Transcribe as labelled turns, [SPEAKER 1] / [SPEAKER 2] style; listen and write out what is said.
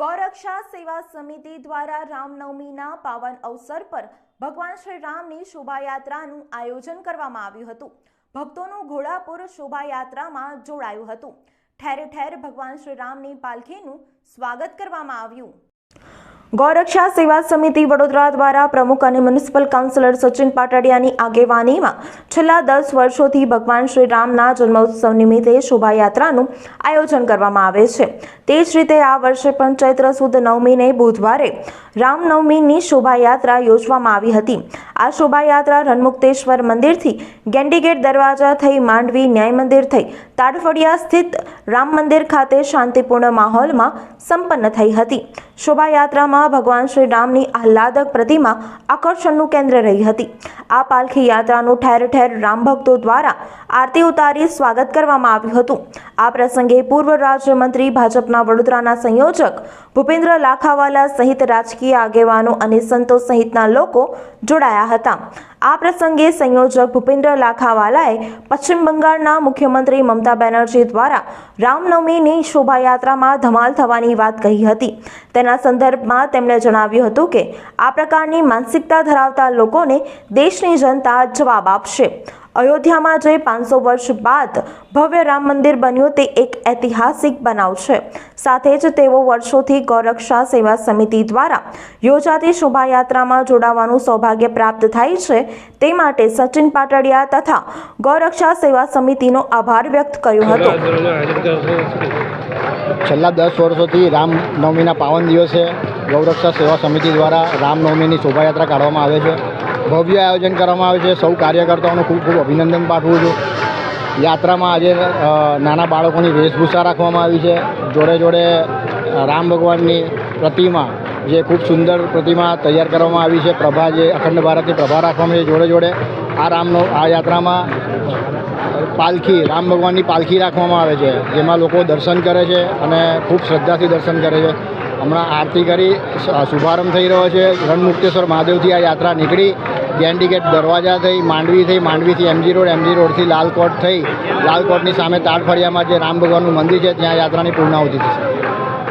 [SPEAKER 1] ગૌરક્ષા સેવા સમિતિ દ્વારા રામનવમીના પાવન અવસર પર ભગવાન શ્રી રામની શોભાયાત્રાનું આયોજન કરવામાં આવ્યું હતું. ભક્તોનું ઘોડાપુર શોભાયાત્રામાં જોડાયું હતું. ઠેર ઠેર ભગવાન શ્રી રામની પાલખીનું સ્વાગત કરવામાં આવ્યું. ગૌરક્ષા સેવા સમિતિ વડોદરા દ્વારા પ્રમુખ અને મ્યુનિસિપલ કાઉન્સિલર સચિન પાટડિયાની આગેવાનીમાં છેલ્લા દસ વર્ષોથી ભગવાન શ્રી રામના જન્મોત્સવ નિમિત્તે શોભાયાત્રાનું આયોજન કરવામાં આવે છે. તે જ રીતે આ વર્ષે પણ ચૈત્ર સુદ નવમીને બુધવારે રામનવમીની શોભાયાત્રા યોજવામાં આવી હતી. આ શોભાયાત્રા રણમુક્તેશ્વર મંદિરથી ગેન્ડીગેટ દરવાજા થઈ માંડવી ન્યાય મંદિર થઈ તાડફળિયા સ્થિત રામ મંદિર ખાતે શાંતિપૂર્ણ માહોલમાં સંપન્ન થઈ હતી. શોભાયાત્રામાં ભગવાન શ્રી રામની આહલાદક પ્રતિમા આકર્ષણનું કેન્દ્ર રહી હતી. આ પાલખી યાત્રાનું ઠેર ઠેર રામ ભક્તો દ્વારા આરતી ઉતારી સ્વાગત કરવામાં આવ્યું હતું. આ પ્રસંગે પૂર્વ રાજ્યમંત્રી ભાજપના વડોદરાના સંયોજક ભૂપેન્દ્ર લાખાવાલા સહિત રાજકીય આગેવાનો અને સંતો સહિતના લોકો જોડાયા હતા. આ પ્રસંગે સંયોજક ભૂપેન્દ્ર લાખાવાલાએ પશ્ચિમ બંગાળના મુખ્યમંત્રી મમતા બેનર્જી દ્વારા રામનવમીની શોભાયાત્રામાં ધમાલ થવાની વાત કહી હતી. તેના સંદર્ભમાં તેમણે જણાવ્યું હતું કે આ પ્રકારની માનસિકતા ધરાવતા લોકોને દેશની જનતા જવાબ આપશે. અયોધ્યામાં જે પાંચસો વર્ષ બાદ ભવ્ય રામ મંદિર બન્યું તે એક ઐતિહાસિક બનાવ છે. સાથે જ તેઓ વર્ષોથી ગૌરક્ષા સેવા સમિતિ દ્વારા યોજાતી શોભાયાત્રામાં જોડાવાનું સૌભાગ્ય પ્રાપ્ત થાય છે તે માટે સચિન પાટડિયા તથા ગૌરક્ષા સેવા સમિતિનો આભાર વ્યક્ત કર્યો હતો.
[SPEAKER 2] છેલ્લા દસ વર્ષોથી રામનવમીના પાવન દિવસે ગૌરક્ષા સેવા સમિતિ દ્વારા રામનવમીની શોભાયાત્રા કાઢવામાં આવે છે. ભવ્ય આયોજન કરવામાં આવે છે. સૌ કાર્યકર્તાઓનું ખૂબ ખૂબ અભિનંદન પાઠવું છું. યાત્રામાં આજે નાના બાળકોની વેશભૂષા રાખવામાં આવી છે. જોડે જોડે રામ ભગવાનની પ્રતિમા જે ખૂબ સુંદર પ્રતિમા તૈયાર કરવામાં આવી છે. પ્રભા જે અખંડ ભારતની પ્રભા રાખવામાં છે. જોડે જોડે આ રામનો, આ યાત્રામાં પાલખી, રામ ભગવાનની પાલખી રાખવામાં આવે છે, જેમાં લોકો દર્શન કરે છે અને ખૂબ શ્રદ્ધાથી દર્શન કરે છે. હમણાં આરતી કરી શુભારંભ થઈ રહ્યો છે, રણમુક્તેશ્વર મહાદેવથી આ યાત્રા નીકળી. ગેન્ડીગેટ દરવાજા થઈ, માંડવી થઈ, માંડવીથી એમજી રોડ એમજી રોડથી લાલકોટ થઈ. લાલકોટની સામે તાડફળિયામાં જે રામ ભગવાનનું મંદિર છે, ત્યાં યાત્રાની પૂર્ણાહુતિ થશે.